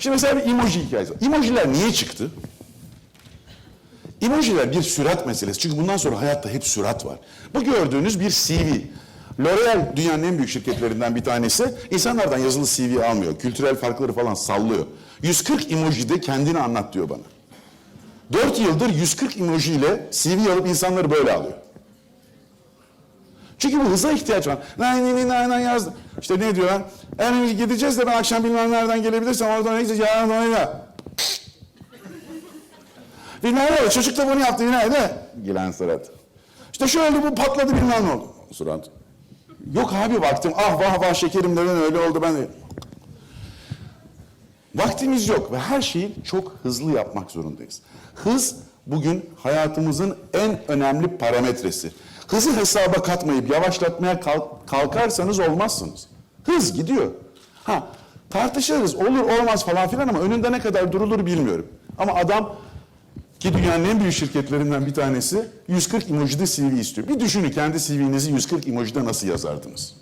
Şimdi mesela bir emoji hikayesi. Emojiler niye çıktı? Emojiler bir sürat meselesi. Çünkü bundan sonra hayatta hep sürat var. Bu gördüğünüz bir CV. L'Oreal dünyanın en büyük şirketlerinden bir tanesi. İnsanlardan yazılı CV almıyor. Kültürel farkları falan sallıyor. 140 emojide kendini anlat diyor bana. 4 yıldır 140 emoji ile CV alıp insanları böyle alıyor. Çünkü bu hıza ihtiyaç var. Nay nay nay nay nay yazdı. İşte ne diyor lan? Yani gideceğiz de ben akşam bilmem nereden gelebilirsem oradan ne gideceğiz? Yarın sonra ya. Bilmem ne. Çocuk da bunu yaptı yine de. Gülen surat. İşte şu oldu bu patladı bilmem ne oldu. Surat. Yok abi baktım ah vah vah şekerim neden öyle oldu ben de. Vaktimiz yok ve her şeyi çok hızlı yapmak zorundayız. Hız bugün hayatımızın en önemli parametresi. Hızı hesaba katmayıp yavaşlatmaya kalk- kalkarsanız olmazsınız. Hız gidiyor. Ha tartışırız olur olmaz falan filan ama önünde ne kadar durulur bilmiyorum. Ama adam ki dünyanın en büyük şirketlerinden bir tanesi 140 emojide CV istiyor. Bir düşünün kendi CV'nizi 140 emojide nasıl yazardınız?